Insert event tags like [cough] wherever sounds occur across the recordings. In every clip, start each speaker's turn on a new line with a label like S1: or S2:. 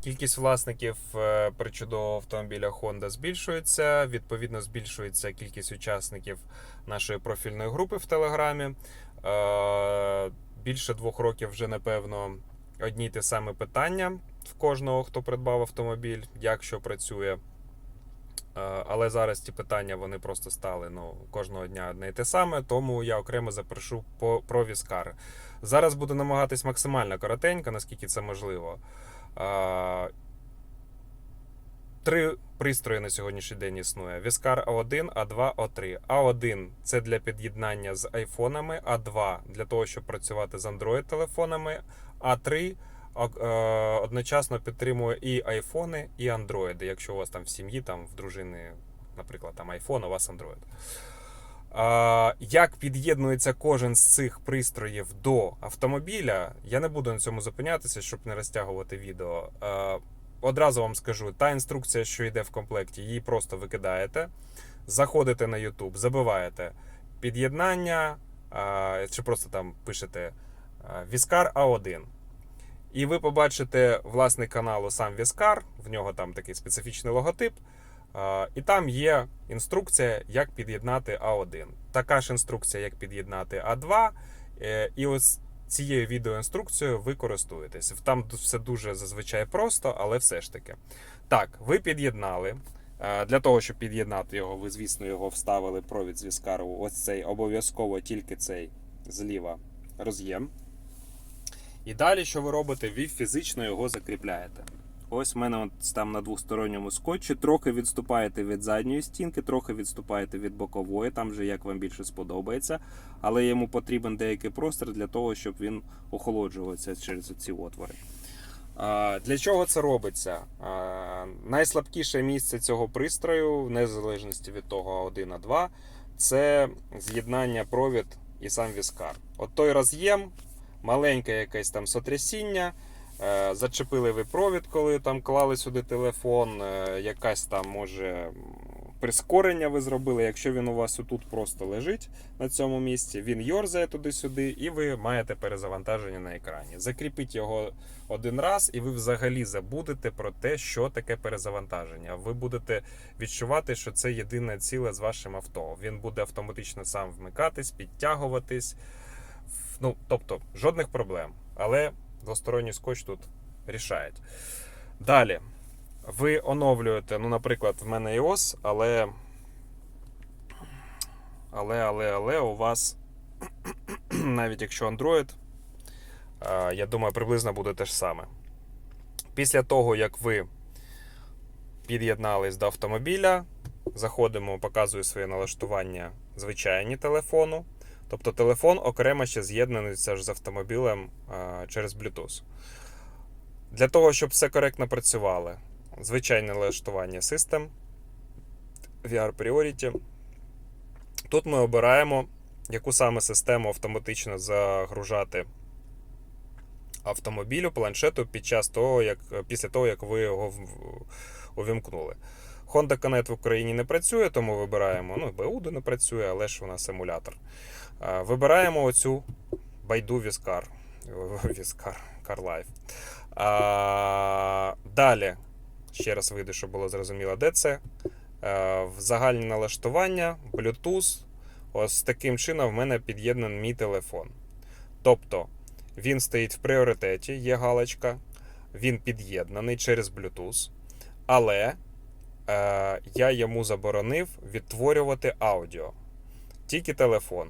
S1: Кількість власників е, причудового автомобіля Honda збільшується. Відповідно, збільшується кількість учасників нашої профільної групи в Телеграмі. Е, Більше двох років вже, напевно, одні й ті самі питання в кожного, хто придбав автомобіль, як що працює. Е, Але зараз ті питання вони просто стали ну, кожного дня одне і те саме, тому я окремо запрошу по, про Віскар. Зараз буду намагатись максимально коротенько, наскільки це можливо. Три пристрої на сьогоднішній день існує: Віскар А1, А2, А3. А1 це для під'єднання з айфонами, А2 для того, щоб працювати з Android-телефонами, А3 е, одночасно підтримує і айфони, і андроїди. Якщо у вас там в сім'ї, там в дружини, наприклад, там айфон, у вас Android. Як під'єднується кожен з цих пристроїв до автомобіля, я не буду на цьому зупинятися, щоб не розтягувати відео. Одразу вам скажу, та інструкція, що йде в комплекті, її просто викидаєте, заходите на YouTube, забиваєте під'єднання, чи просто там пишете Віскар А1. І ви побачите власник каналу сам Віскар, в нього там такий специфічний логотип. І там є інструкція, як під'єднати А1. Така ж інструкція, як під'єднати А2. Е, І ось цією відеоінструкцією ви користуєтесь. Там все дуже зазвичай просто, але все ж таки. Так, ви під'єднали. Е, Для того, щоб під'єднати його, ви, звісно, його вставили провід з. Ось цей обов'язково тільки цей зліва роз'єм. І далі, що ви робите, ви фізично його закріпляєте. Ось в мене от там на двосторонньому скотчі. Трохи відступаєте від задньої стінки, трохи відступаєте від бокової, там вже як вам більше сподобається. Але йому потрібен деякий простір для того, щоб він охолоджувався через ці отвори. А, Для чого це робиться? А, Найслабкіше місце цього пристрою, в незалежності від того А1, А2, це з'єднання провід і сам віскар. От той роз'єм, маленьке якесь там сотрясіння. Е, Зачепили ви провід, коли там клали сюди телефон, е, якась там може прискорення ви зробили. Якщо він у вас отут просто лежить на цьому місці, він йорзає туди-сюди, і ви маєте перезавантаження на екрані. Закріпіть його один раз, і ви взагалі забудете про те, що таке перезавантаження. Ви будете відчувати, що це єдине ціле з вашим авто. Він буде автоматично сам вмикатись, підтягуватись. Ну, тобто, жодних проблем. Але двосторонній скотч тут рішають. Далі. Ви оновлюєте, ну, наприклад, в мене iOS, але. Але, але, але у вас, [clears throat] навіть якщо Android, я думаю, приблизно буде те ж саме. Після того, як ви під'єднались до автомобіля, заходимо, показую своє налаштування звичайні телефону. Тобто телефон окремо ще з'єднаний з автомобілем а, через Bluetooth. Для того, щоб все коректно працювало, звичайне налаштування System, VR Priority. Тут ми обираємо, яку саме систему автоматично загружати автомобілю, планшету під час того, як, після того, як ви його увімкнули. Honda Connect в Україні не працює, тому вибираємо. Ну, BUD не працює, але ж у нас емулятор. Вибираємо оцю байду Віскар. [laughs] Віскар, CarLife. Далі, ще раз вийду, щоб було зрозуміло, де це. В загальні налаштування, Bluetooth. Ось таким чином в мене під'єднаний мій телефон. Тобто він стоїть в пріоритеті, є галочка, він під'єднаний через Bluetooth, але е, я йому заборонив відтворювати аудіо. Тільки телефон.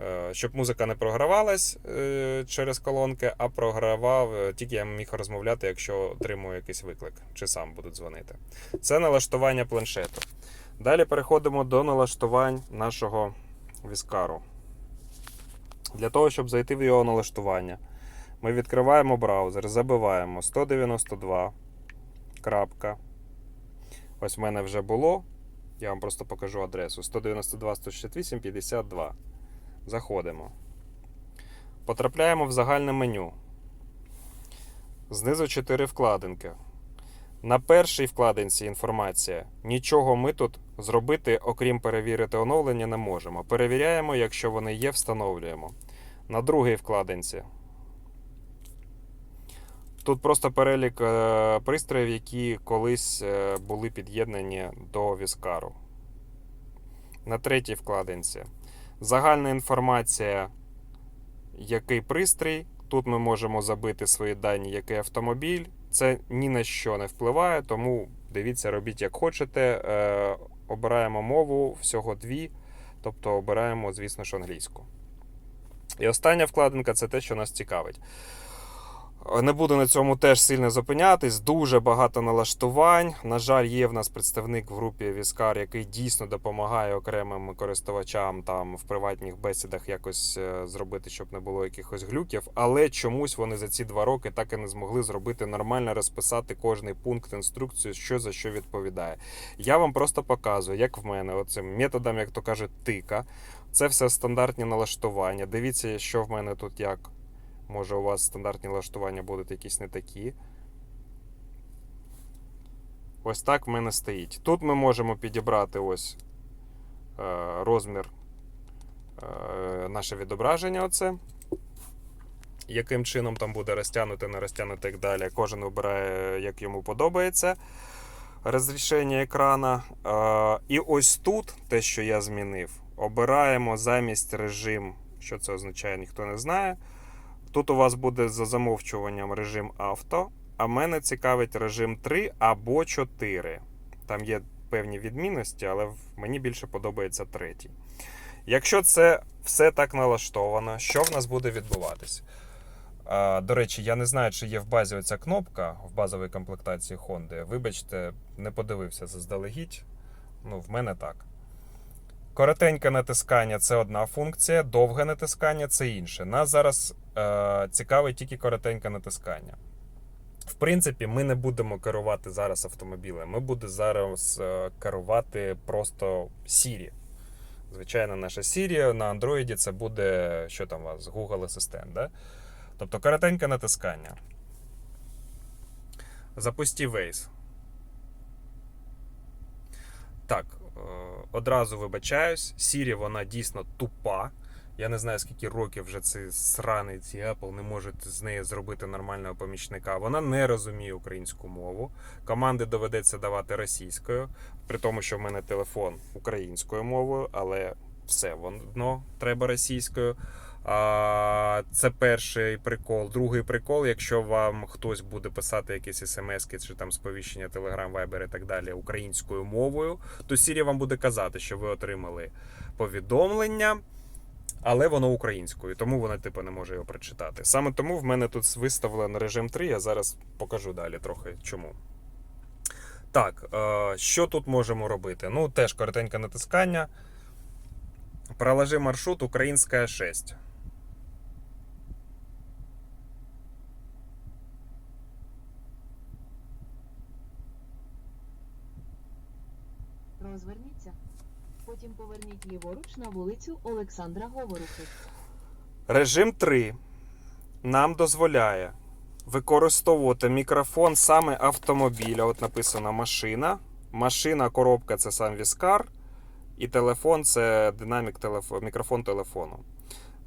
S1: Е, Щоб музика не програвалась е, через колонки, а програвав, е, тільки я міг розмовляти, якщо отримую якийсь виклик, чи сам будуть дзвонити. Це налаштування планшету. Далі переходимо до налаштувань нашого віскару. Для того, щоб зайти в його налаштування, ми відкриваємо браузер, забиваємо 192. крапка. Ось в мене вже було. Я вам просто покажу адресу 192 168 52. Заходимо. Потрапляємо в загальне меню. Знизу 4 вкладинки. На першій вкладинці інформація. Нічого ми тут зробити, окрім перевірити оновлення, не можемо. Перевіряємо, якщо вони є, встановлюємо. На другій вкладинці. Тут просто перелік е, пристроїв, які колись е, були під'єднані до Віскару. На третій вкладинці. Загальна інформація, який пристрій. Тут ми можемо забити свої дані, який автомобіль. Це ні на що не впливає, тому дивіться, робіть як хочете. Е, обираємо мову всього дві, тобто обираємо, звісно ж, англійську. І остання вкладинка це те, що нас цікавить. Не буду на цьому теж сильно зупинятись. Дуже багато налаштувань. На жаль, є в нас представник в групі Віскар, який дійсно допомагає окремим користувачам там в приватних бесідах якось е, зробити, щоб не було якихось глюків. Але чомусь вони за ці два роки так і не змогли зробити нормально розписати кожний пункт інструкцію, що за що відповідає. Я вам просто показую, як в мене, оцим методом, як то кажуть, тика. Це все стандартні налаштування. Дивіться, що в мене тут як. Може, у вас стандартні налаштування будуть якісь не такі. Ось так в мене стоїть. Тут ми можемо підібрати ось е, розмір е, наше відображення. Оце. Яким чином там буде розтягнути, не розтягнути і так далі. Кожен обирає, як йому подобається розрішення екрана. Е, і ось тут те, що я змінив, обираємо замість режим. Що це означає, ніхто не знає. Тут у вас буде за замовчуванням режим авто, а мене цікавить режим 3 або 4. Там є певні відмінності, але мені більше подобається третій. Якщо це все так налаштовано, що в нас буде відбуватися? До речі, я не знаю, чи є в базі оця кнопка в базовій комплектації Honda. Вибачте, не подивився заздалегідь. Ну, в мене так. Коротеньке натискання це одна функція, довге натискання це інше. Нас зараз е, цікавить тільки коротеньке натискання. В принципі, ми не будемо керувати зараз автомобілем. Ми будемо зараз е, керувати просто Siri. Звичайно, наша Siri на Android це буде що там у вас, Google Асистент. Да? Тобто коротеньке натискання. Запусти Waze. Так, е, одразу вибачаюсь. Siri, вона дійсно тупа. Я не знаю, скільки років вже цей сраний ці Apple не можуть з неї зробити нормального помічника. Вона не розуміє українську мову. Команди доведеться давати російською, при тому, що в мене телефон українською мовою, але все воно треба російською. А, Це перший прикол. Другий прикол, якщо вам хтось буде писати якісь смс чи там сповіщення Telegram, Viber і так далі українською мовою, то Siri вам буде казати, що ви отримали повідомлення. Але воно українською, тому вона типу не може його прочитати. Саме тому в мене тут виставлено режим 3, я зараз покажу далі трохи чому. Так, е, що тут можемо робити? Ну, теж коротеньке натискання. Проложи маршрут Українська 6.
S2: Розверніться. Потім поверніть ліворуч на вулицю Олександра Говорухи.
S1: Режим 3 нам дозволяє використовувати мікрофон саме автомобіля. От написано машина. Машина, коробка це сам віскар. І телефон це динамік телефон, мікрофон телефону.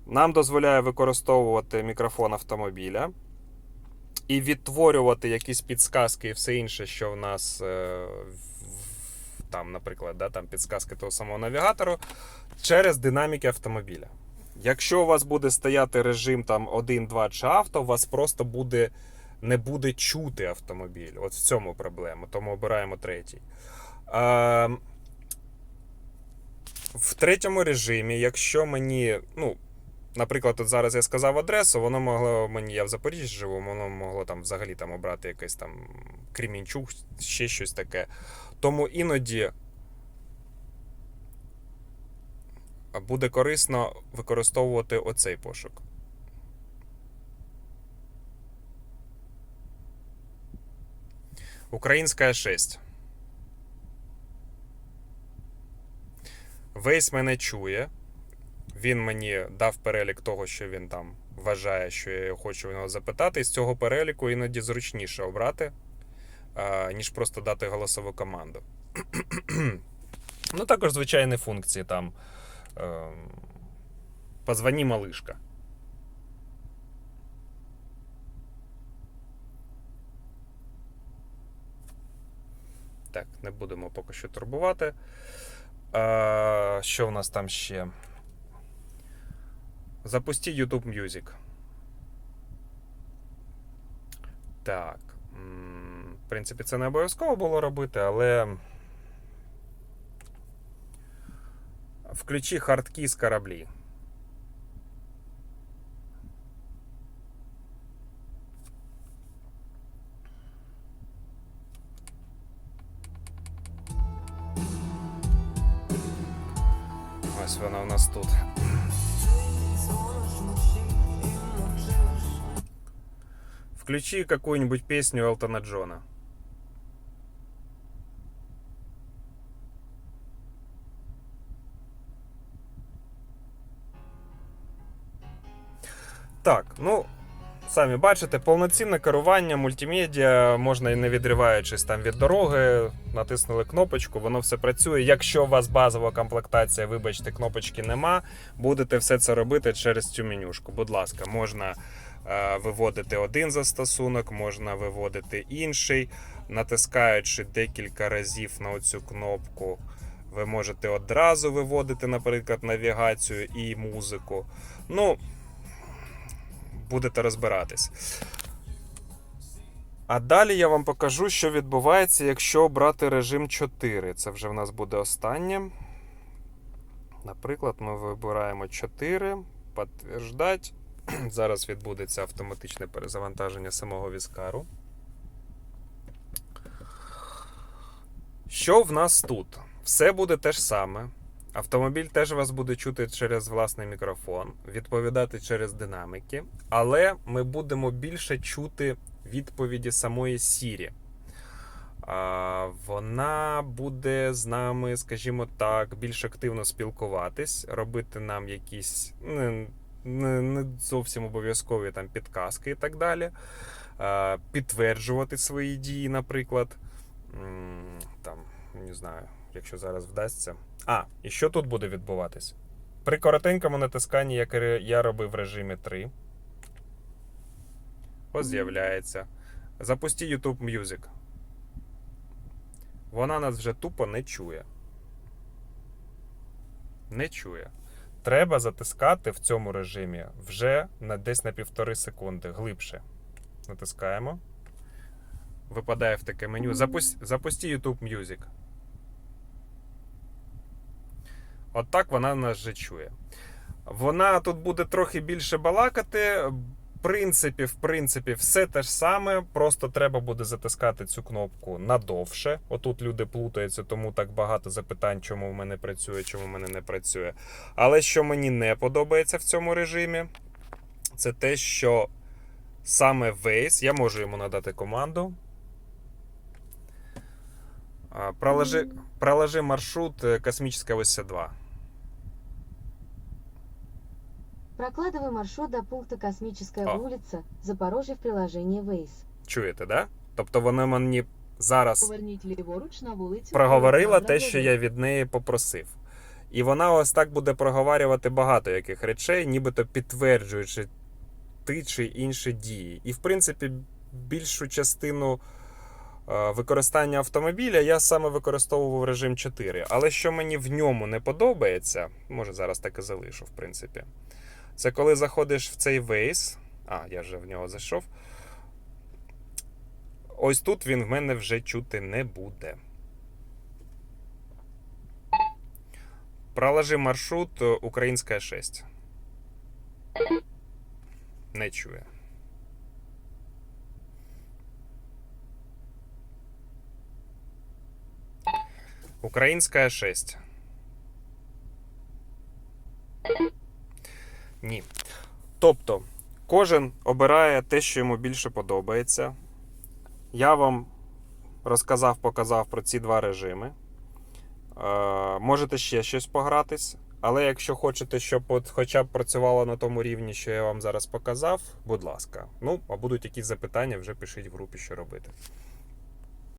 S1: Нам дозволяє використовувати мікрофон автомобіля і відтворювати якісь підсказки і все інше, що в нас е, там, наприклад, да, там підсказки того самого навігатору через динаміки автомобіля. Якщо у вас буде стояти режим там 1, 2 чи авто, у вас просто буде, не буде чути автомобіль. От в цьому проблема. Тому обираємо третій. Е, в третьому режимі, якщо мені, ну, наприклад, от зараз я сказав адресу, воно могло мені, я в Запоріжжі живу, воно могло там взагалі там обрати якийсь там Кремінчук, ще щось таке. Тому іноді буде корисно використовувати оцей пошук. Українська 6. Вейс мене чує. Він мені дав перелік того, що він там вважає, що я хочу в нього запитати. І з цього переліку іноді зручніше обрати, ніж просто дати голосову команду. [clears throat] ну, також звичайні функції там. Ем, Позвоні малишка. Так, не будемо поки що турбувати. Що в нас там ще? Запусти YouTube Music. Так. В принципі, це не обов'язково було робити, але. Включи хардкі з кораблі. Ось вона у нас тут. Включи какую-нибудь песню Элтона Джона. Так, ну, самі бачите, повноцінне керування, мультимедіа, можна і не відриваючись там від дороги, натиснули кнопочку, воно все працює. Якщо у вас базова комплектація, вибачте, кнопочки нема, будете все це робити через цю менюшку. Будь ласка, можна е, виводити один застосунок, можна виводити інший, натискаючи декілька разів на оцю кнопку. Ви можете одразу виводити, наприклад, навігацію і музику. Ну, будете розбиратись. А далі я вам покажу, що відбувається, якщо обрати режим 4. Це вже в нас буде останнє. Наприклад, ми вибираємо 4, підтверждать. [clears throat] Зараз відбудеться автоматичне перезавантаження самого віскару. Що в нас тут? Все буде те ж саме. Автомобіль теж вас буде чути через власний мікрофон, відповідати через динаміки, але ми будемо більше чути відповіді самої Сірі. Вона буде з нами, скажімо так, більш активно спілкуватись, робити нам якісь не, не, не зовсім обов'язкові там підказки і так далі, підтверджувати свої дії, наприклад. Там, не знаю, якщо зараз вдасться. А, і що тут буде відбуватись? При коротенькому натисканні, як я робив в режимі 3. Ось з'являється. Запусти YouTube Music. Вона нас вже тупо не чує. Не чує. Треба затискати в цьому режимі вже на десь на півтори секунди глибше. Натискаємо. Випадає в таке меню. Запусти YouTube Music. От вона нас же чує. Вона тут буде трохи більше балакати. В принципі, в принципі, все те ж саме, просто треба буде затискати цю кнопку надовше. Отут люди плутаються, тому так багато запитань, чому в мене працює, чому в мене не працює. Але що мені не подобається в цьому режимі, це те, що саме Waze, я можу йому надати команду. Проложи, проложи маршрут е, Космічна 82.
S2: Прокладывай маршрут до пункта Космическая
S1: О.
S2: улица, Запорожье в приложении Waze.
S1: Чуєте, да? Тобто вона мені зараз проговорила те, що я від неї попросив. І вона ось так буде проговорювати багато яких речей, нібито підтверджуючи ті чи інші дії. І, в принципі, більшу частину е, використання автомобіля я саме використовував режим 4. Але що мені в ньому не подобається, може зараз так і залишу, в принципі. Це коли заходиш в цей Waze, а, я вже в нього зайшов. Ось тут він в мене вже чути не буде. Проложи маршрут е, Українська 6. Не чує. Українська 6. Ні. Тобто, кожен обирає те, що йому більше подобається. Я вам розказав, показав про ці два режими. Е, можете ще щось погратись. Але якщо хочете, щоб от хоча б працювало на тому рівні, що я вам зараз показав, будь ласка. Ну, а будуть якісь запитання, вже пишіть в групі, що робити.